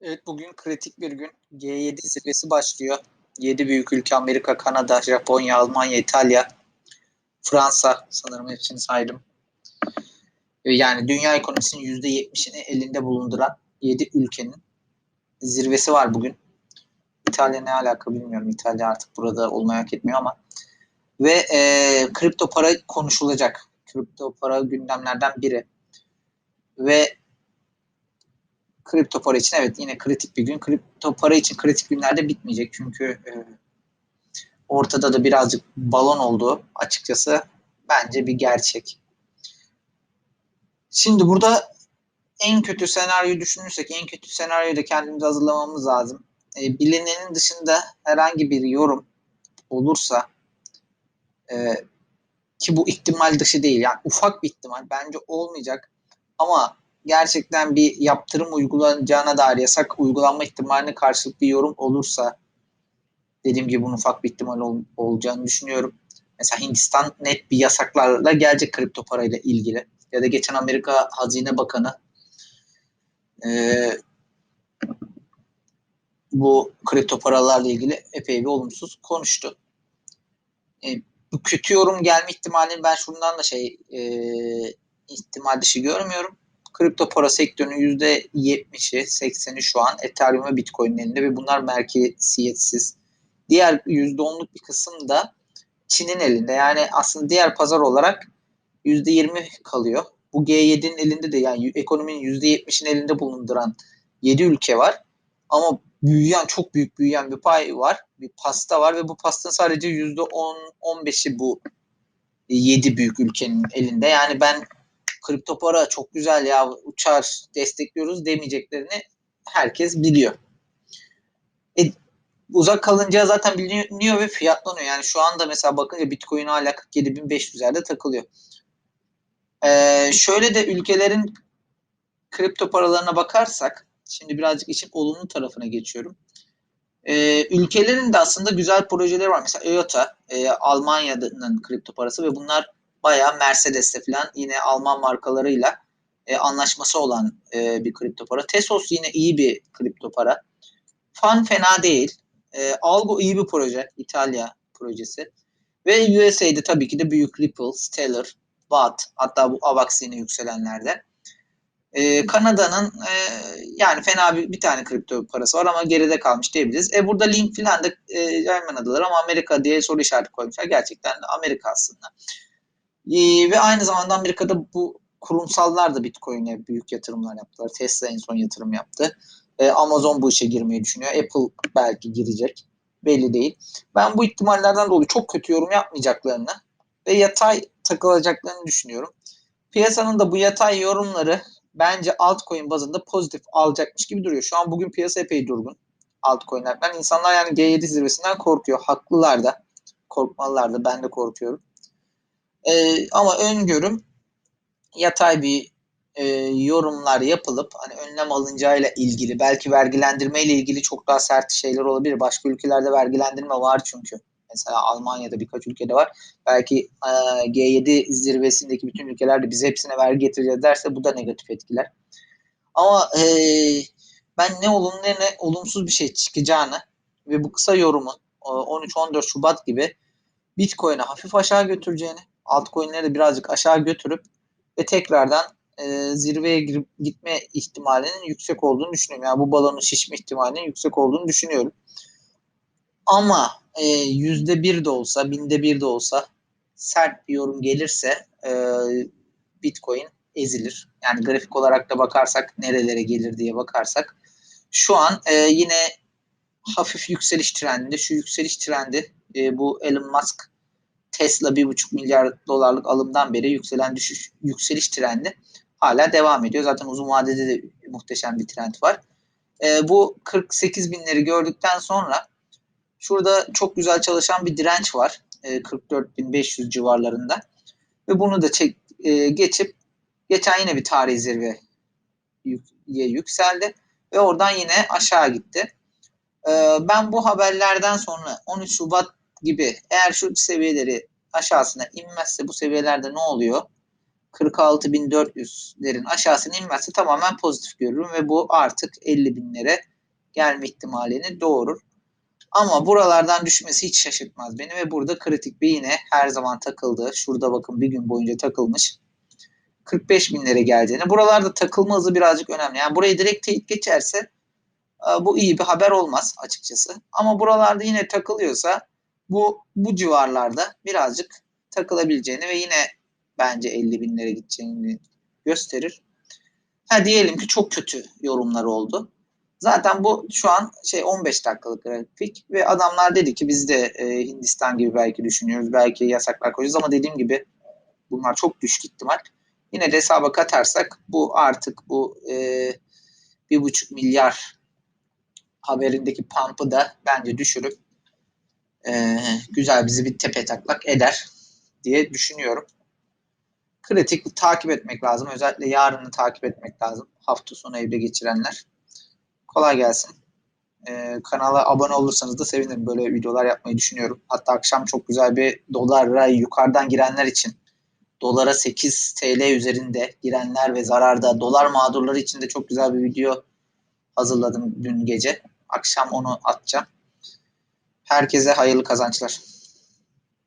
Evet bugün kritik bir gün. G7 zirvesi başlıyor. 7 büyük ülke Amerika, Kanada, Japonya, Almanya, İtalya, Fransa sanırım hepsini saydım. Yani dünya ekonomisinin %70'ini elinde bulunduran 7 ülkenin zirvesi var bugün. İtalya ne alaka bilmiyorum. İtalya artık burada olmayı hak etmiyor ama. Ve e, kripto para konuşulacak. Kripto para gündemlerden biri. Ve kripto para için evet yine kritik bir gün. Kripto para için kritik günlerde bitmeyecek. Çünkü e, ortada da birazcık balon olduğu açıkçası bence bir gerçek. Şimdi burada en kötü senaryoyu düşünürsek en kötü senaryoyu da kendimizi hazırlamamız lazım. E, bilinenin dışında herhangi bir yorum olursa e, ki bu ihtimal dışı değil yani ufak bir ihtimal bence olmayacak ama gerçekten bir yaptırım uygulanacağına dair yasak uygulanma ihtimaline karşılık bir yorum olursa dediğim gibi bunun ufak bir ihtimal ol, olacağını düşünüyorum. Mesela Hindistan net bir yasaklarla gelecek kripto parayla ilgili. Ya da geçen Amerika Hazine Bakanı e, bu kripto paralarla ilgili epey bir olumsuz konuştu. E, bu kötü yorum gelme ihtimalini ben şundan da şey e, ihtimal dışı görmüyorum kripto para sektörünün %70'i 80'i şu an Ethereum ve Bitcoin'in elinde ve bunlar merkeziyetsiz. Diğer %10'luk bir kısım da Çin'in elinde. Yani aslında diğer pazar olarak %20 kalıyor. Bu G7'nin elinde de yani ekonominin %70'in elinde bulunduran 7 ülke var. Ama büyüyen çok büyük büyüyen bir pay var. Bir pasta var ve bu pastanın sadece %10-15'i bu 7 büyük ülkenin elinde. Yani ben kripto para çok güzel ya uçar destekliyoruz demeyeceklerini herkes biliyor. E, uzak kalınca zaten biliniyor ve fiyatlanıyor. Yani şu anda mesela bakınca Bitcoin hala 47.500'lerde takılıyor. Ee, şöyle de ülkelerin kripto paralarına bakarsak şimdi birazcık işin olumlu tarafına geçiyorum. Ee, ülkelerin de aslında güzel projeleri var. Mesela IOTA, e, Almanya'nın kripto parası ve bunlar bayağı Mercedes'te falan yine Alman markalarıyla e, anlaşması olan e, bir kripto para. Tesos yine iyi bir kripto para. Fan fena değil. E, Algo iyi bir proje. İtalya projesi. Ve USA'de tabii ki de büyük Ripple, Stellar, Watt hatta bu AVAX yine yükselenlerde. Ee, Kanada'nın e, yani fena bir, bir tane kripto parası var ama geride kalmış diyebiliriz. E burada link filan da e, Yayman adaları ama Amerika diye soru işareti koymuşlar. Gerçekten Amerika aslında. Ee, ve aynı zamanda Amerika'da bu kurumsallar da Bitcoin'e büyük yatırımlar yaptılar. Tesla en son yatırım yaptı. Ee, Amazon bu işe girmeyi düşünüyor. Apple belki girecek. Belli değil. Ben bu ihtimallerden dolayı çok kötü yorum yapmayacaklarını ve yatay takılacaklarını düşünüyorum. Piyasanın da bu yatay yorumları bence altcoin bazında pozitif alacakmış gibi duruyor. Şu an bugün piyasa epey durgun altcoin'lerden. İnsanlar yani G7 zirvesinden korkuyor. Haklılar da. Korkmalılar da. Ben de korkuyorum. E, ama öngörüm yatay bir e, yorumlar yapılıp hani önlem alınacağıyla ilgili belki vergilendirme ile ilgili çok daha sert şeyler olabilir. Başka ülkelerde vergilendirme var çünkü. Mesela Almanya'da birkaç ülkede var. Belki e, G7 zirvesindeki bütün ülkeler de biz hepsine vergi getireceğiz derse bu da negatif etkiler. Ama e, ben ne olumlu ne olumsuz bir şey çıkacağını ve bu kısa yorumun 13-14 Şubat gibi Bitcoin'e hafif aşağı götüreceğini altcoin'leri de birazcık aşağı götürüp ve tekrardan e, zirveye girip gitme ihtimalinin yüksek olduğunu düşünüyorum. Yani bu balonun şişme ihtimalinin yüksek olduğunu düşünüyorum. Ama e, yüzde bir de olsa, binde bir de olsa sert bir yorum gelirse e, Bitcoin ezilir. Yani grafik olarak da bakarsak nerelere gelir diye bakarsak şu an e, yine hafif yükseliş trendinde. Şu yükseliş trendi e, bu Elon Musk Tesla 1,5 milyar dolarlık alımdan beri yükselen düşüş, yükseliş trendi hala devam ediyor. Zaten uzun vadede de muhteşem bir trend var. E, bu 48 binleri gördükten sonra şurada çok güzel çalışan bir direnç var. E, 44.500 civarlarında. Ve bunu da çek, e, geçip geçen yine bir tarih zirve yükseldi. Ve oradan yine aşağı gitti. E, ben bu haberlerden sonra 13 Şubat gibi eğer şu seviyeleri aşağısına inmezse bu seviyelerde ne oluyor? 46.400'lerin aşağısına inmezse tamamen pozitif görürüm ve bu artık 50 binlere gelme ihtimalini doğurur. Ama buralardan düşmesi hiç şaşırtmaz beni ve burada kritik bir yine her zaman takıldı. Şurada bakın bir gün boyunca takılmış. 45 binlere geleceğini. Buralarda takılma hızı birazcık önemli. Yani burayı direkt teyit geçerse e, bu iyi bir haber olmaz açıkçası. Ama buralarda yine takılıyorsa bu bu civarlarda birazcık takılabileceğini ve yine bence 50 binlere gideceğini gösterir. Ha diyelim ki çok kötü yorumlar oldu. Zaten bu şu an şey 15 dakikalık grafik ve adamlar dedi ki biz de e, Hindistan gibi belki düşünüyoruz. Belki yasaklar koyacağız ama dediğim gibi bunlar çok düşük ihtimal. Yine de hesaba katarsak bu artık bu e, bir buçuk milyar haberindeki pump'ı da bence düşürüp e, güzel bizi bir tepe taklak eder diye düşünüyorum. Kritik takip etmek lazım. Özellikle yarını takip etmek lazım. Hafta sonu evde geçirenler. Kolay gelsin. Ee, kanala abone olursanız da sevinirim. Böyle videolar yapmayı düşünüyorum. Hatta akşam çok güzel bir dolara yukarıdan girenler için dolara 8 TL üzerinde girenler ve zararda dolar mağdurları için de çok güzel bir video hazırladım dün gece. Akşam onu atacağım. Herkese hayırlı kazançlar.